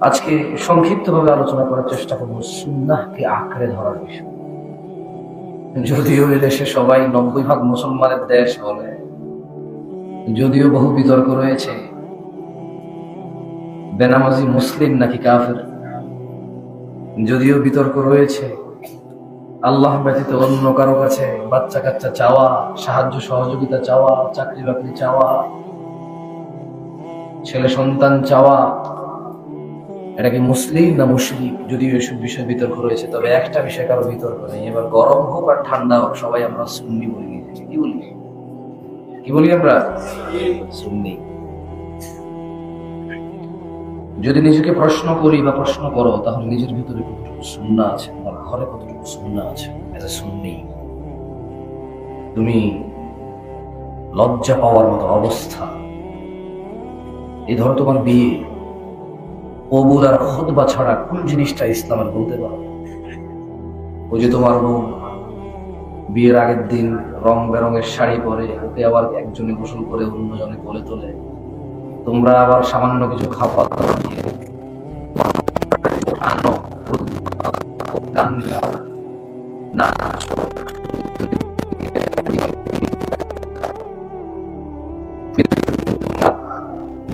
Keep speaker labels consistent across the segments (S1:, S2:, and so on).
S1: আজকে সংক্ষিপ্তভাবে আলোচনা করার চেষ্টা করব সুন্নাহকে আঁকড়ে ধরার বিষয়। যদিও দেশে সবাই নব্বই ভাগ মুসলমানের দেশ বলে, যদিও বহু বিতর্ক রয়েছে, বেনামাজি মুসলিম নাকি কাফের? যদিও বিতর্ক রয়েছে, আল্লাহ ব্যতীত অন্য কারও কাছে বাচ্চা কাচ্চা চাওয়া, সাহায্য সহযোগিতা চাওয়া চাকরি বাকরি চাওয়া ছেলে সন্তান চাওয়া এটা কি মুসলিম না মুসলিম যদিও এসব বিষয়ে বিতর্ক রয়েছে, তবে একটা বিষয় কারও বিতর্ক নেই। এবার গরম হোক আর ঠান্ডা হোক, সবাই আমরা সুন্নি বলি। কি বলি? কি বলি আমরা? সুন্নি। যদি নিজেকে প্রশ্ন করি বা প্রশ্ন করো, তাহলে নিজের ভিতরে কতটুকু সুন্না আছে? তোমার ঘরে কতটুকু সুন্না আছে? এজ সুন্নি। তুমি লজ্জা পাওয়ার মতো অবস্থা। এই ধরো তোমার বিয়ে। কবুল আর খুতবা ছাড়া কোন জিনিসটা ইসলামের বলতে পারো ওই যে তোমার বউ, বিয়ের আগের দিন রং বেরঙের শাড়ি পরে ওকে আবার একজনে গোসল করে অন্যজনে কোলে তোলে। তোমরা আবার সামান্য কিছু খাবার দাবার দিয়ে।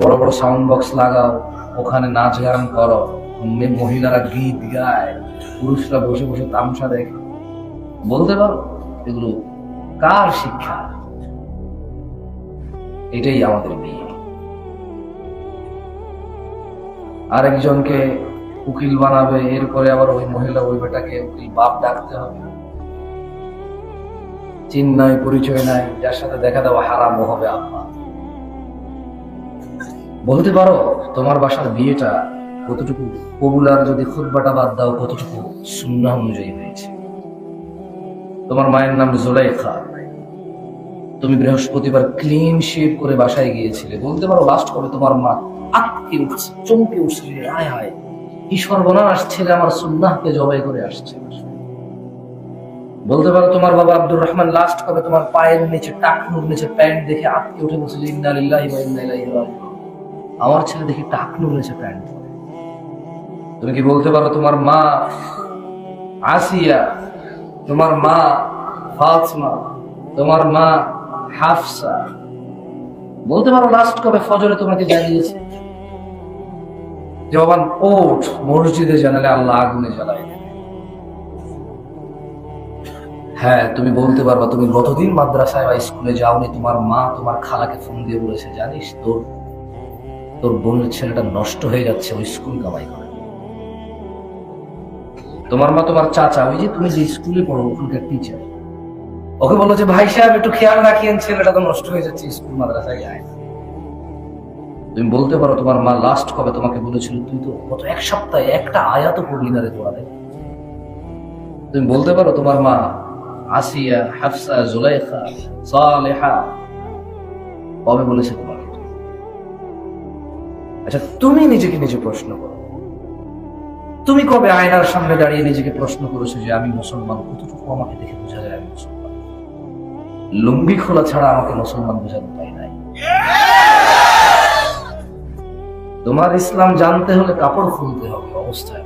S1: বড় বড় সাউন্ড বক্স লাগাও। ওখানে নাচ গান করো। মহিলারা গীত গায়, পুরুষরা বসে বসে তামসা দেখে। বলতে পারো, এগুলো কার শিক্ষা? এটাই আমাদের বিয়ে আরেকজনকে উকিল বানাবে, এরপরে আবার ওই মহিলা ওই বেটাকে উকিল বাপ ডাকতে হবে। চিন নাই, পরিচয় নাই, যার সাথে দেখা দেওয়া হারামও হবে আব্বা। বলতে পারো, তোমার বাসার বিয়েটা কতটুকু পপুলার যদি খুদবাটা বাদ দাও, কতটুকু সুন্নাহ অনুযায়ী হয়েছে? তোমার মায়ের নাম জোলাইখা। তুমি বৃহস্পতিবার ক্লিন শেভ করে বাসায় গিয়েছিলে। বলতে পারো লাস্ট করে তোমার মা আটকে উঠছে, চমকে উঠছে, হায় হায়। কি সর্বনাশ ছেলে আমার সুন্নাহকে জবাই করে আসছে। বলতে পারো, তোমার বাবা আব্দুর রহমান লাস্ট কবে তোমার পায়ের নিচে, টাকনুর নিচে প্যান্ট দেখে আটকে উঠে বলছে যে ইন্না লিল্লাহি ওয়া ইন্না ইলাইহি রাজিউন। আমার ছেলে দেখি টাকনুর নিচে প্যান্ট তুমি কি বলতে পারো তোমার মা আসিয়া, তোমার মা ফাতমা, তোমার মা হাফসা? বলতে পারো লাস্ট কবে ফজরে তোমাকে জানিয়েছে? জবান ওঠ, মসজিদে জানালে আল্লাহ আগুনে জ্বালাই হ্যাঁ তুমি বলতে পারবা, তুমি গতদিন মাদ্রাসায় বা স্কুলে যাওনি, তোমার মা তোমার খালাকে ফোন দিয়ে বলেছে, জানিস তোর তোর বোনের ছেলেটা নষ্ট হয়ে যাচ্ছে, ওই স্কুল কামাই করে। তোমার মা, তোমার চাচা, ওই যে তুমি যে স্কুলে পড়ো, ওখানকার টিচার ওকে বলল যে, ভাই সাহেব, একটু খেয়াল রাখিয়েন ছেলেটা তো নষ্ট হয়ে যাচ্ছে স্কুল মাদ্রাসায় যায় না। তুমি বলতে পারো, তোমার মা লাস্ট কবে তোমাকে বলেছিল? তুই তো গত এক সপ্তাহে একটা আয়াত পড়লি না রে তোয়ারে তুমি বলতে পারো, তোমার মা আসিয়া, হাফসা, জুলাইখা, সালেহা কবে বলেছে তোমাকে? আচ্ছা তুমি নিজেকে নিজে প্রশ্ন করো। তুমি কবে আয়নার সামনে দাঁড়িয়ে নিজেকে প্রশ্ন করেছ যে আমি মুসলমান? কতটুকু আমাকে দেখে বোঝা যায় আমি মুসলমান? লুঙ্গি খোলা ছাড়া আমাকে মুসলমান বোঝার উপায় নাই। তোমার ইসলাম জানতে হলে কাপড় খুলতে হবে, অবস্থায়।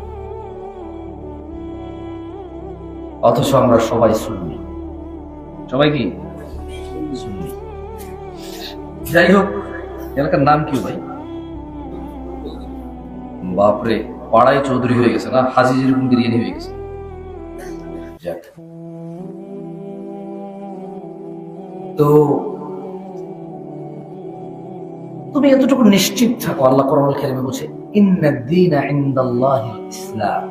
S1: অথচ আমরা সবাই শুননি সবাই কি। যাই হোক, এলাকার নাম কি ভাই? বাপরে, পাড়ায় চৌধুরী হয়ে গেছে না? হাজি যেরকম বিরিয়ানি হয়ে গেছে। তো তুমি এতটুকু নিশ্চিত থাকো, আল্লাহ কোরআনুল কারিমে বলছে ইসলাম।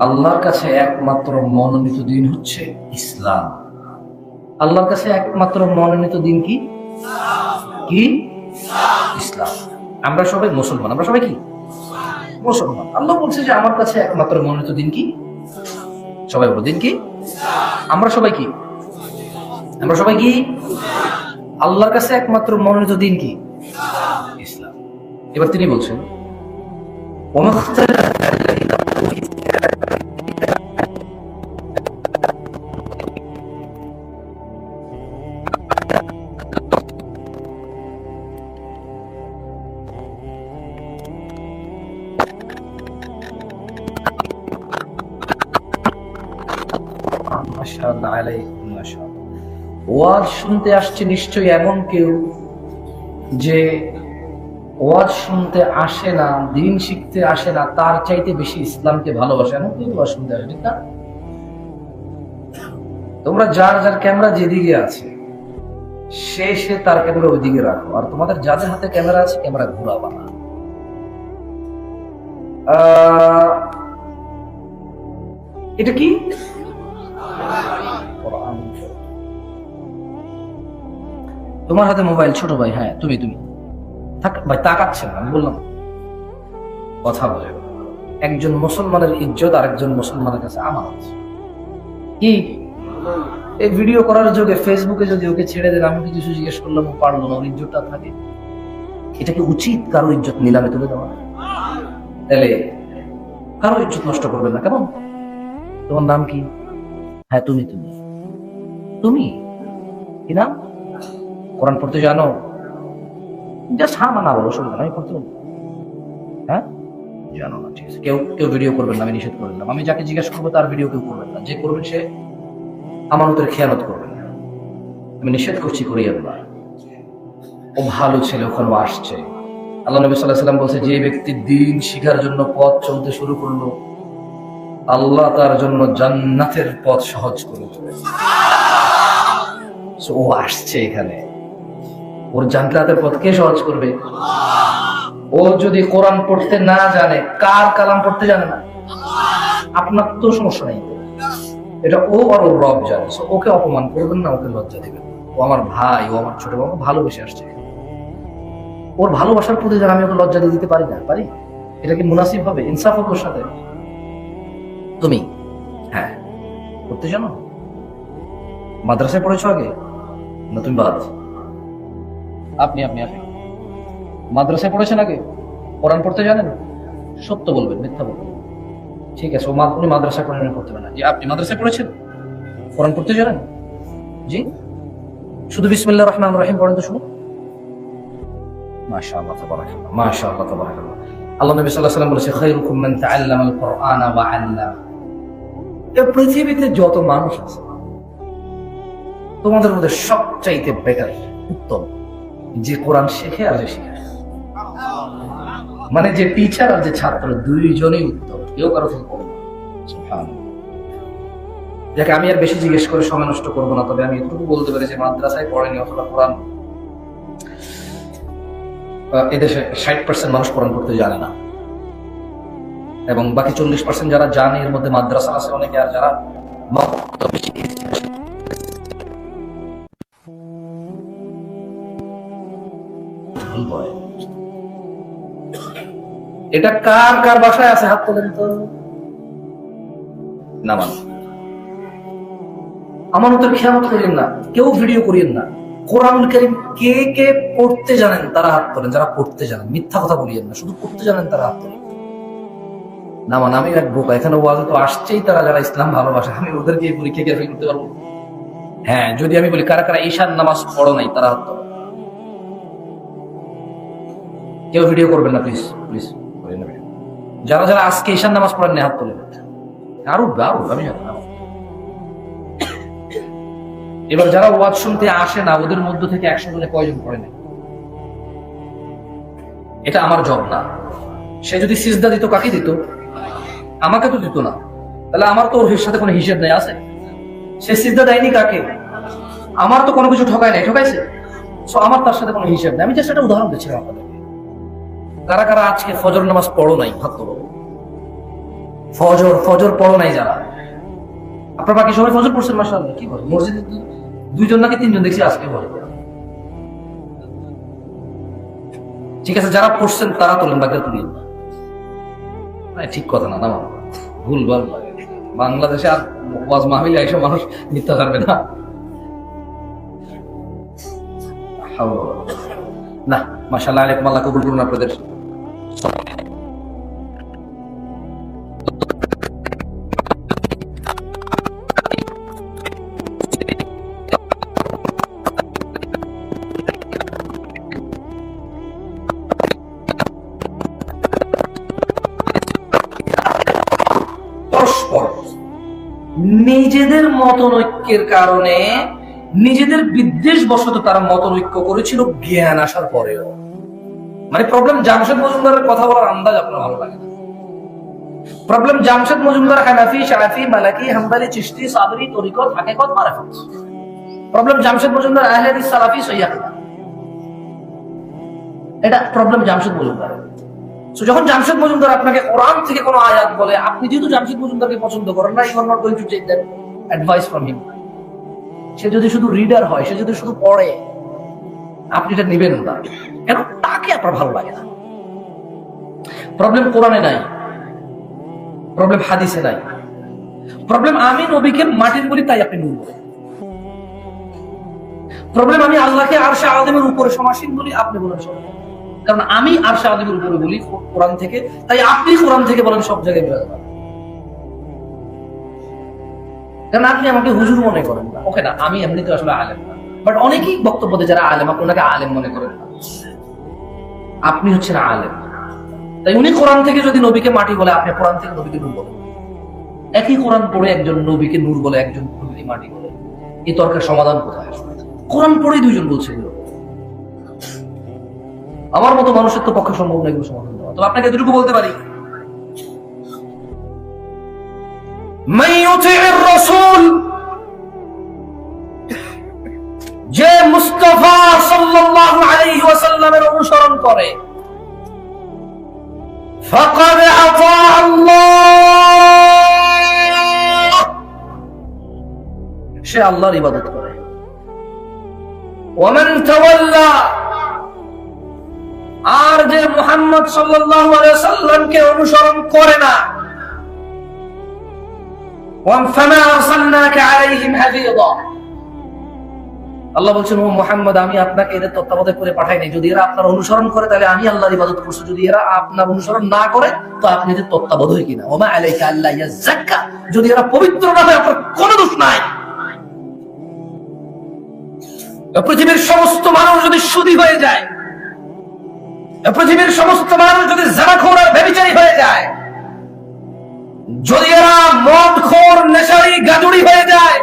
S1: আল্লাহর কাছে একমাত্র মনোনীত দিন হচ্ছে ইসলাম। আল্লাহর কাছে একমাত্র মনোনীত দিন কি? কি? ইসলাম। আমরা সবাই মুসলমান, আমরা সবাই কি? মুসলমান। আল্লাহ বলছে যে আমার কাছে একমাত্র মনোনীত দিন কি? সবাই বলো দিন কি? আমরা সবাই কি? আমরা সবাই কি? আল্লাহর কাছে একমাত্র মনোনীত দিন কি? ইসলাম। এবার তিনি বলছেন ওয়াজ শুনতে আসছে নিশ্চয়ই এমন কেউ যে ওয়াজ শুনতে আসে না, দিন শিখতে আসে না, তার চাইতে বেশি ইসলামকে ভালোবাসে। এমন কেউ ওয়াজ শুনতে আসে, ঠিক না? তোমরা যার যার ক্যামেরা যেদিকে আছে, সে সে তার ক্যামেরা ওইদিকে রাখো। আর তোমাদের যাদের হাতে ক্যামেরা আছে, ক্যামেরা ঘুরাবা না। এটা কি। তোমার হাতে মোবাইল ছোট ভাই হ্যাঁ তুমি তুমি। থাক, ভাই না, আমি বললাম। কথা বলে। একজন মুসলমানের ইজ্জত আর একজন মুসলমানের কাছে আমার আছে কি? এই ভিডিও করার যোগে ফেসবুকে যদি ওকে ছেড়ে দেন, আমি কিছু জিজ্ঞেস করলাম, ও পারল না, ওর ইজ্জতটা থাকে। এটা কি উচিত কারও ইজ্জত নিলামে তুলে দেওয়া? তাহলে কারও ইজ্জত নষ্ট করবেন না, কেমন? তোমার নাম কি? হ্যাঁ তুমি তুমি। তুমি? কি নাম? কোরআন পড়তে জানো? জাস্ট মানা বলো আমি পড়তে হ্যাঁ? জানো না, ঠিক আছে। কেউ কেউ ভিডিও করবেন না, আমি নিষেধ করে দিলাম। আমি যাকে জিজ্ঞাসা করব, তার ভিডিও কেউ করবেন না। যে করবেন সে আমানতের খেয়ালত করবেন না। আমি নিষেধ করছি করিয়েন না। ও ভালো ছেলে ওখানে আসছে। আল্লাহ নবী সাল্লাহ সাল্লাম বলছে, যে ব্যক্তি দিন শিখার জন্য পথ চলতে শুরু করল আল্লাহ তার জন্য জান্নাতের পথ সহজ করে দেবে। ও আসছে এখানে। ওর জান্নাতের পথ কে সহজ করবে? ও যদি কোরআন পড়তে না জানে, কার কালাম পড়তে জানে না? আপনার তো সমস্যা নেই। এটা ও আর ওর রব জানে। ওকে অপমান করবেন না, ওকে লজ্জা দেবেন ও আমার ভাই, ও আমার ছোট বাবু ভালোবেসে আসছে। ওর ভালোবাসার প্রতি যারা আমি ওকে লজ্জা দিয়ে দিতে পারি না? পারি? এটা কি মুনাসিব হবে? ইনসাফ হবে ওর সাথে? তুমি? হ্যাঁ। পড়তে জানো মাদ্রাসায় পড়েছো আগে? না তুমি বাদ? আপনি আপনি আপনি। মাদ্রাসায় পড়েছেন আগে? কোরআন পড়তে জানেন? সত্য বলবেন, মিথ্যা বলবেন। ঠিক আছে, ও উনি মাদ্রাসায় কোরআন পড়তে পারেন। জি, আপনি মাদ্রাসায় পড়েছেন? কোরআন পড়তে জানেন? জি? শুধু বিসমিল্লাহ রহমান রহিম পড়েন তো শুনুন মাশাআল্লাহ মাশাআল্লাহ আল্লাহ নবী সাল্লাল্লাহু আলাইহি ওয়াসাল্লাম বলেছে, খায়রুকুম মান তাআল্লামা আল ওয়া আল্লাম এই পৃথিবীতে যত মানুষ আছে, তোমাদের মধ্যে সবচাইতে বেটার উত্তম। যে কোরআন শেখে আর যে শেখে। মানে যে টিচার আর যে ছাত্র, দুইজনই উত্তম, কেউ কারও থেকে কম। যাকে আমি আর বেশি জিজ্ঞেস করে সময় নষ্ট করব না, তবে আমি এটুকু বলতে পারি যে মাদ্রাসায় পড়েনি অথবা কোরআন এদেশে ষাট পার্সেন্ট মানুষ কোরআন পড়তে জানে না। এবং বাকি চল্লিশ পার্সেন্ট যারা জানে, এর মধ্যে মাদ্রাসা আছে অনেকে, আর যারা। এটা কার কার বাসায় আছে? হাত তোলেন তো। না মানে আমার আমানতের খেয়ামত করিয়েন না, কেউ ভিডিও করিয়েন না। কোরআন করিম কে কে পড়তে জানেন, তারা হাত তোলেন। যারা পড়তে জানেন, মিথ্যা কথা বলিয়েন না, শুধু পড়তে জানেন, তারা হাত তোলেন। না মানে আমি এক বোকা, এখানে ওয়াজে তো আসছেই তারা, যারা ইসলাম ভালোবাসে। আমি ওদেরকে এই পরীক্ষা কে করতে পারব? হ্যাঁ যদি আমি বলি, কারা কারা ঈশান নামাজ পড়ো নাই, তারা হাত কেউ ভিডিও করবেন না প্লিজ প্লিজ যারা যারা আজকে ঈশান নামাজ পড়েন না হাত তোলে আরও আরও আমি। এবার যারা ওয়াজ শুনতে আসে না, ওদের মধ্য থেকে একশো জনে কয়জন পড়ে না এটা আমার জব না। সে যদি সিজদা দিত, কাকে দিত? আমাকে তো দিত না। তাহলে আমার তো ওর সাথে কোনো হিসেব নেই, আছে? সে সিজদা দেয়নি কাকে? আমার তো কোনো কিছু ঠকায় নাই, ঠকাইছে? সো আমার তার সাথে কোনো হিসেব নেই। আমি জাস্ট একটা উদাহরণ দিচ্ছিলাম আপনাদেরকে কারা কারা আজকে ফজর নামাজ পড়ো নাই ভাত ফজর ফজর পড়ো নাই যারা? আপনার বাকি সবাই ফজর পড়ছেন মাসাল্লাহ কি বলে মসজিদে দুইজন নাকি তিনজন, দেখছি আজকে বলে। ঠিক আছে, যারা পড়ছেন তারা তোলেন, বাকিরা তুলেন। না ঠিক কথা না না ভুল, ভালো। বাংলাদেশে আর ওয়াজ মাহবিল এইসব মানুষ মিথ্যা পারবে না। না মাসাল্লাহ আলাইকুম আল্লাহ, কবুল করুন আপনাদের। নিজেদের মতনৈক্যের কারণে নিজেদের বিদ্বেষ বশত তারা মতনৈক্য করেছিল জ্ঞান আসার পরেও। মানে প্রবলেম জামশেদ মজুমদারের কথা বলার আন্দাজ আপনার ভালো লাগে প্রবলেম জামশেদ মজুমদার, হানাফি, শাফি, মালাকি, হাম্বালি চিস্তি সাবরি, তরিকত, হাকিকত, মারাফত। প্রবলেম জামশেদ মজুমদার, আহলে সালাফি, সহিহ। এটা প্রবলেম জামশেদ মজুমদার যখন জামশেদ মজুমদার আপনাকে কোরআন থেকে কোনো আয়াত বলে, আপনি যেহেতু জামশেদ মজুমদারকে পছন্দ করেন না you are not going to take that advice from him সে যদি শুধু রিডার হয়, সে যদি শুধু পড়ে, আপনি এটা নেবেন না। কেন? তাকে আপনার ভালো লাগে না। প্রবলেম কোরআনে নাই। প্রবলেম হাদিসে নাই। প্রবলেম আমি নবীকে মাটির বলি, তাই আপনি নূর প্রবলেম আমি আল্লাহকে আর সে আদিমের উপরে সমাসীন বলি, আপনি বলেন সব কারণ আমি আরশে আদিমের উপরে বলি কোরআন থেকে, তাই আপনি কোরআন থেকে বলেন সব জায়গায় বিরাজ কারণ আপনি আমাকে হুজুর মনে করেন না। ওকে না, আমি এমনিতে আসলে আলেম না। বাট অনেকেই বক্তব্য দেয় যারা আলেম, আপনাকে আলেম মনে করেন না। আপনি হচ্ছেন আলেম। তাই উনি কোরআন থেকে যদি নবীকে মাটি বলে, আপনি কোরআন থেকে নবীকে নূর বলেন। একই কোরআন পড়ে একজন নবীকে নূর বলে, একজন নবীকে মাটি বলে। এই তর্কের সমাধান কোথায় কোরআন পড়েই দুইজন বলছে আমার মতো মানুষের তো পক্ষে সম্ভব না এগুলো সমাধান দেওয়া। তো আপনাকে এতটুকু বলতে পারি। যে মুস্তফা সাল্লাল্লাহু আলাইহি ওয়াসাল্লামের অনুসরণ করে সে আল্লাহর ইবাদত করে। আর যে মোহাম্মদ সাল্লামকে অনুসরণ করে না। আল্লাহ আল্লাহ যদি এরা পবিত্র কোনো নাই। পৃথিবীর সমস্ত মানুষ যদি সুদী হয়ে যায় পৃথিবীর সমস্ত মানুষ যদি জানাখোর আর ব্যবিচারী হয়ে যায়, যদি এরা মদ খোর নেশারি গাজুড়ি হয়ে যায়,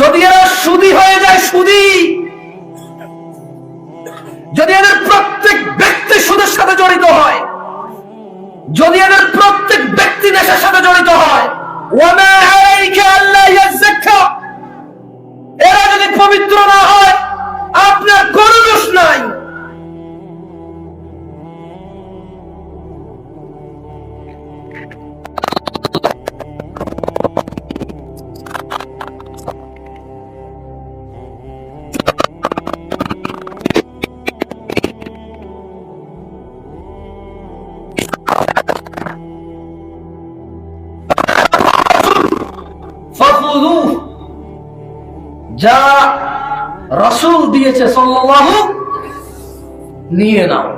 S1: যদি এরা সুদি হয়ে যায়, সুদি, যদি এদের প্রত্যেক ব্যক্তি সুদের সাথে জড়িত হয়, যদি এদের প্রত্যেক ব্যক্তি নেশার সাথে জড়িত হয় এরা যদি পবিত্র না হয় দিয়েছে নিয়ে নাও।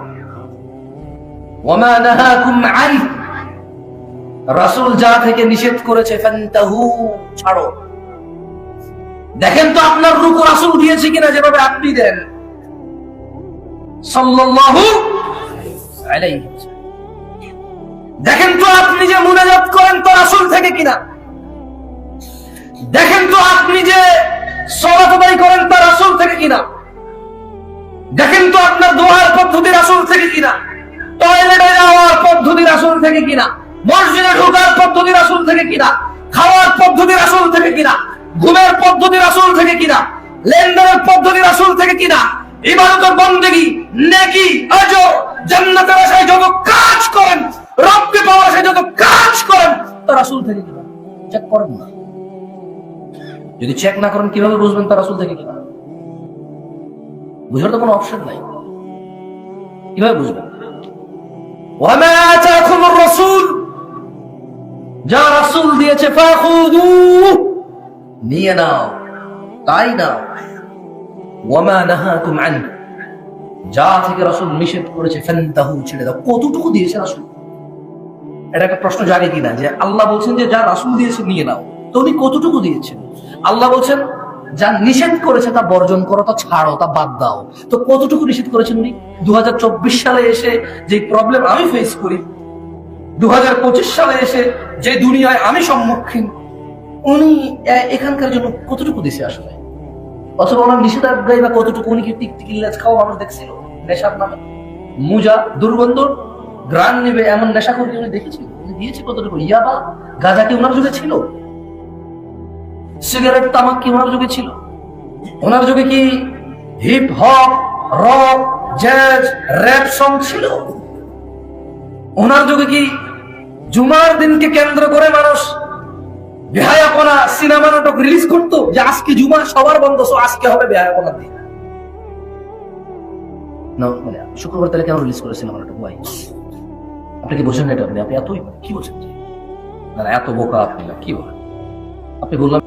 S1: যা থেকে নিষেধ করেছে ছাড়ো। দেখেন তো আপনার রাসূল দিয়েছে কিনা, যেভাবে আপনি দেন। দেখেন তো আপনি যে মুনাজাত করেন তো রাসূল থেকে কিনা। দেখেন তো আপনি যে সলাত করেন তা রাসূল থেকে কিনা। দেখেন তো আপনার দোয়ার পদ্ধতি আসল থেকে কিনা? টয়লেটে যাওয়ার পদ্ধতি রাসূল থেকে কিনা? মসজিদে ঢোকার পদ্ধতি রাসূল থেকে কিনা? খাওয়ার পদ্ধতি আসল থেকে কিনা? ঘুমের পদ্ধতি রাসূল থেকে কিনা? লেনদেনের পদ্ধতি রাসূল থেকে কিনা? ইবাদতের বন্দেগী, নেকি, আজর, জান্নাতের আশায় যত কাজ করেন রবকে পাওয়ার আশায় যত কাজ করেন, তা রাসূল থেকে কিনা? চেক করেন না। যদি চেক না করেন, কীভাবে বুঝবেন তার রাসূল থেকে কিনা? বুঝার তো কোনো অপশন নাই। কীভাবে আতাকুমুর রাসূল, যা রাসূল দিয়েছে নিয়ে নাও, তাই নাও। যা থেকে রাসূল নিষেধ করেছে, ফান্তাহু, ছেড়ে দাও। কতটুকু দিয়েছে রাসূল? এটা একটা প্রশ্ন জাগে কিনা, যে আল্লাহ বলছেন যে যা রাসূল দিয়েছে, নিয়ে নাও। তো উনি কতটুকু দিয়েছেন? আল্লাহ বলছেন যা নিষেধ করেছে তা বর্জন করো, তা ছাড়ো, তা বাদ দাও। তো কতটুকু নিষেধ করেছেন উনি? দু সালে এসে যে প্রবলেম আমি ফেস করি দু সালে এসে যে দুনিয়ায় আমি সম্মুখীন, উনি এখানকার জন্য কতটুকু দিছে আসলে? অথবা ওনার নিষেধাজ্ঞায় বা কতটুকু উনি কি টিকটিকি লেজ খাওয়া মানুষ দেখছিল? নেশার নামে? মুজা, দুর্গন্ধ, গ্রান নেবে এমন নেশা করে উনি দেখেছি উনি দিয়েছে কতটুকু? ইয়াবা, গাঁজা কি ওনার যুগে ছিল? সিগারেট তামাক কি, ওনার যুগে ছিল? ওনার যুগে কি hip hop rock jazz rap song ছিল? ওনার যুগে কি জুমার দিনকে কেন্দ্র করে মানুষ সিনেমা নাটক রিলিজ যে আজকে সবার বন্ধ আজকে হবে দিন। মানে শুক্রবার তাহলে কেন রিলিজ করে সিনেমা নাটক? ভাই আপনি কি বোঝেন এটা? আপনি আপনি এতই কি বলছেন না এত বোকা আপনি কি বলেন? আপনি বললাম